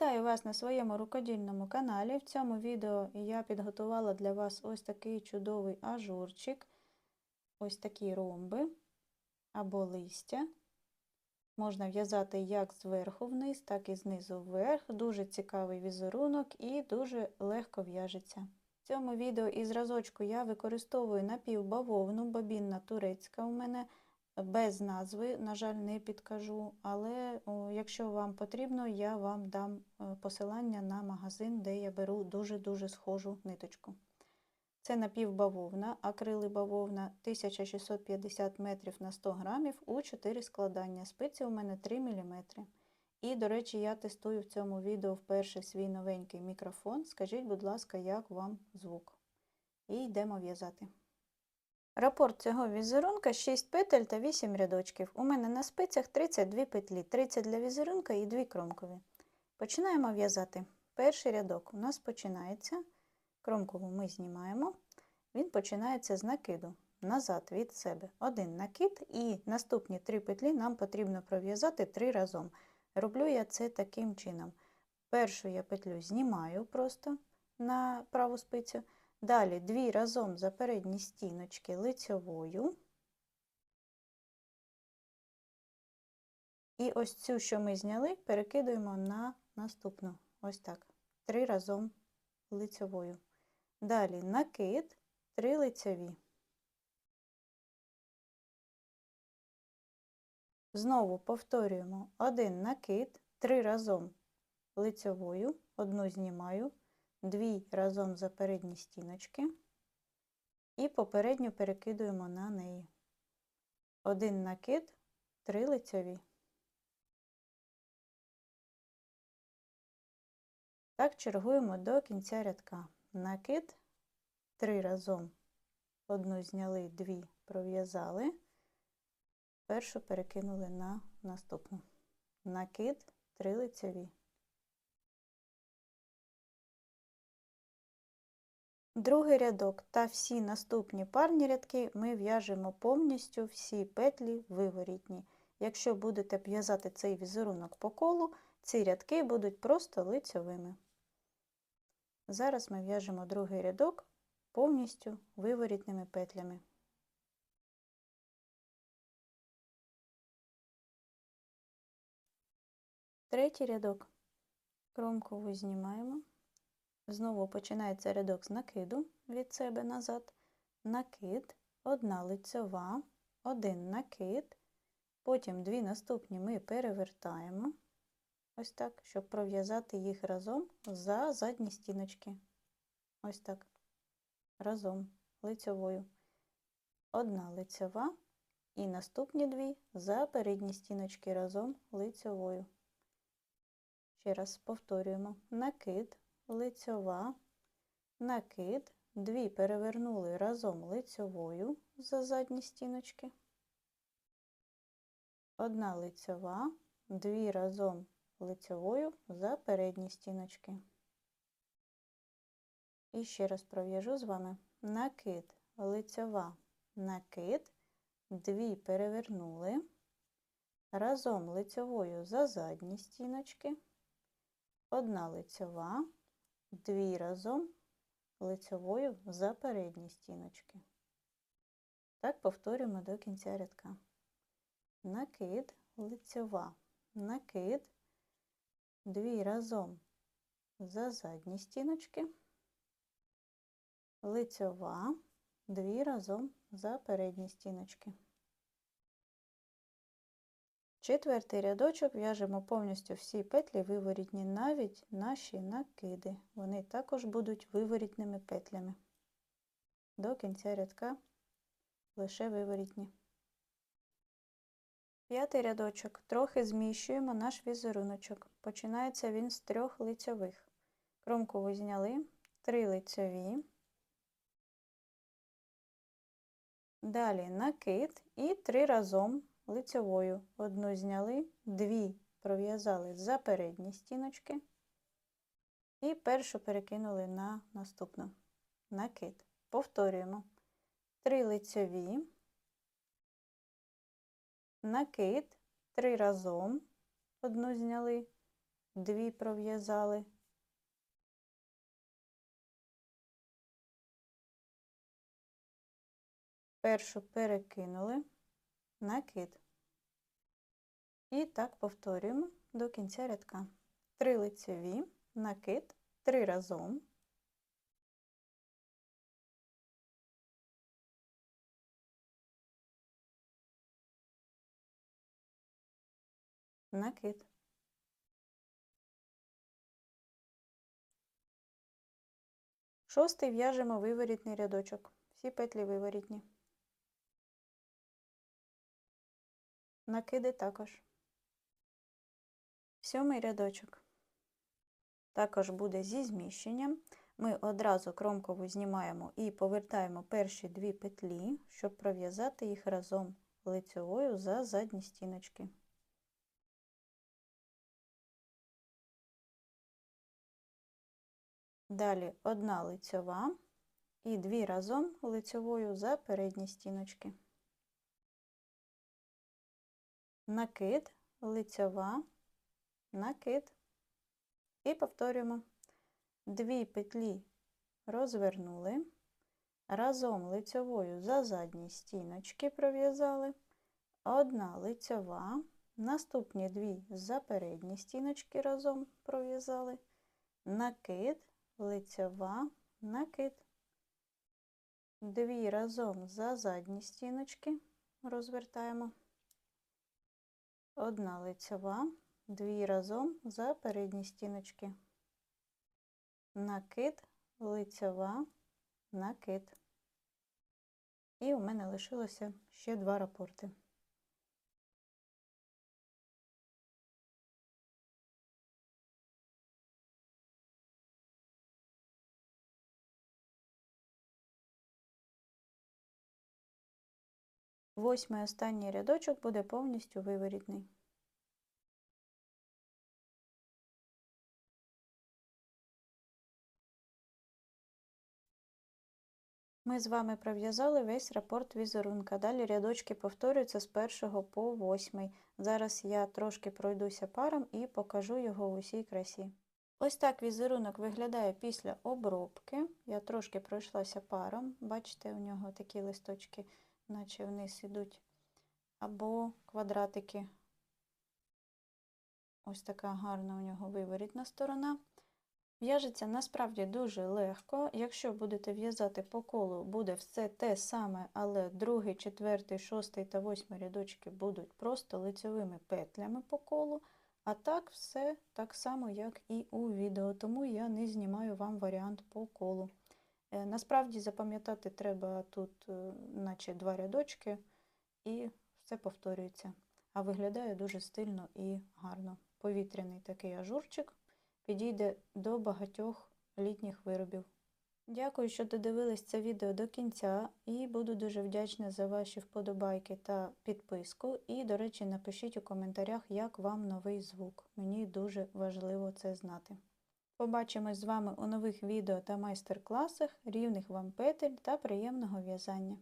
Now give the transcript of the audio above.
Вітаю вас на своєму рукодільному каналі. В цьому відео я підготувала для вас ось такий чудовий ажурчик, ось такі ромби або листя. Можна в'язати як зверху вниз, так і знизу вверх. Дуже цікавий візерунок і дуже легко в'яжеться. В цьому відео і зразочку я використовую напівбавовну, бобінна турецька у мене без назви, на жаль, не підкажу, але якщо вам потрібно, я вам дам е, посилання на магазин, де я беру дуже-дуже схожу ниточку. Це напівбавовна, акрили бавовна 1650 метрів на 100 грамів у 4 складання. Спиці у мене 3 мм. І, до речі, я тестую в цьому відео вперше свій новенький мікрофон. Скажіть, будь ласка, як вам звук. І йдемо в'язати. Рапорт цього візерунка 6 петель та 8 рядочків. У мене на спицях 32 петлі, 30 для візерунка і 2 кромкові. Починаємо в'язати. Перший рядок у нас починається, кромкову ми знімаємо, він починається з накиду назад від себе. Один накид і наступні 3 петлі нам потрібно пров'язати 3 разом. Роблю я це таким чином. Першу я петлю знімаю просто на праву спицю. Далі дві разом за передні стіночки лицьовою. І ось цю, що ми зняли, перекидуємо на наступну. Ось так. Три разом лицьовою. Далі накид, три лицьові. Знову повторюємо один накид, три разом лицьовою, одну знімаю, дві разом за передні стіночки і попередню перекидуємо на неї. Один накид, три лицьові. Так чергуємо до кінця рядка. Накид, три разом, одну зняли, дві пров'язали, першу перекинули на наступну. Накид, три лицьові. Другий рядок та всі наступні парні рядки ми в'яжемо повністю всі петлі виворітні. Якщо будете в'язати цей візерунок по колу, ці рядки будуть просто лицьовими. Зараз ми в'яжемо другий рядок повністю виворітними петлями. Третій рядок. Кромкову знімаємо. Знову починається рядок з накиду від себе назад. Накид, одна лицьова, один накид, потім дві наступні ми перевертаємо, ось так, щоб пров'язати їх разом за задні стіночки. Ось так. Разом лицьовою. Одна лицьова і наступні дві за передні стіночки разом лицьовою. Ще раз повторюємо: накид лицьова, накид, дві перевернули разом лицьовою за задні стіночки, одна лицьова, дві разом лицьовою за передні стіночки. І ще раз пров'яжу з вами. Накид, лицьова, накид, дві перевернули, разом лицьовою за задні стіночки, одна лицьова, дві разом лицьовою за передні стіночки. Так повторюємо до кінця рядка. Накид, лицьова, накид, дві разом за задні стіночки, лицьова, дві разом за передні стіночки. Четвертий рядочок в'яжемо повністю всі петлі виворітні, навіть наші накиди. Вони також будуть виворітними петлями. До кінця рядка лише виворітні. П'ятий рядочок. Трохи зміщуємо наш візеруночок. Починається він з трьох лицьових. Кромкову зняли, три лицьові. Далі накид і три разом лицьовою. Одну зняли, дві пров'язали за передні стіночки і першу перекинули на наступну накид. Повторюємо три лицьові, накид, три разом, одну зняли, дві пров'язали. Першу перекинули, накид. І так повторюємо до кінця рядка. Три лицеві, накид, три разом. Накид. Шостий в'яжемо виворітний рядочок. Всі петлі виворітні. Накиди також. Сьомий рядочок. Також буде зі зміщенням. Ми одразу кромкову знімаємо і повертаємо перші дві петлі, щоб пров'язати їх разом лицевою за задні стіночки. Далі одна лицьова і дві разом лицьовою за передні стіночки. Накид, лицьова, накид. І повторюємо. Дві петлі розвернули, разом лицьовою за задні стіночки пров'язали, одна лицьова, наступні дві за передні стіночки разом пров'язали, накид, лицьова, накид. Дві разом за задні стіночки розвертаємо. Одна лицьова, дві разом за передні стіночки. Накид, лицьова, накид. І у мене лишилося ще два рапорти. Восьмий останній рядочок буде повністю виворітний. Ми з вами пров'язали весь рапорт візерунка. Далі рядочки повторюються з 1 по 8. Зараз я трошки пройдуся паром і покажу його в усій красі. Ось так візерунок виглядає після обробки. Я трошки пройшлася паром. Бачите, у нього такі листочки, наче вниз ідуть. Або квадратики. Ось така гарна у нього виворітна сторона. В'яжеться насправді дуже легко. Якщо будете в'язати по колу, буде все те саме, але другий, четвертий, шостий та восьмий рядочки будуть просто лицьовими петлями по колу. А так все так само, як і у відео, тому я не знімаю вам варіант по колу. Е, насправді запам'ятати треба тут, е, наче два рядочки, і все повторюється. А виглядає дуже стильно і гарно. Повітряний такий ажурчик підійде до багатьох літніх виробів. Дякую, що додивились це відео до кінця, і буду дуже вдячна за ваші вподобайки та підписку. І, до речі, напишіть у коментарях, як вам новий звук. Мені дуже важливо це знати. Побачимось з вами у нових відео та майстер-класах, рівних вам петель та приємного в'язання.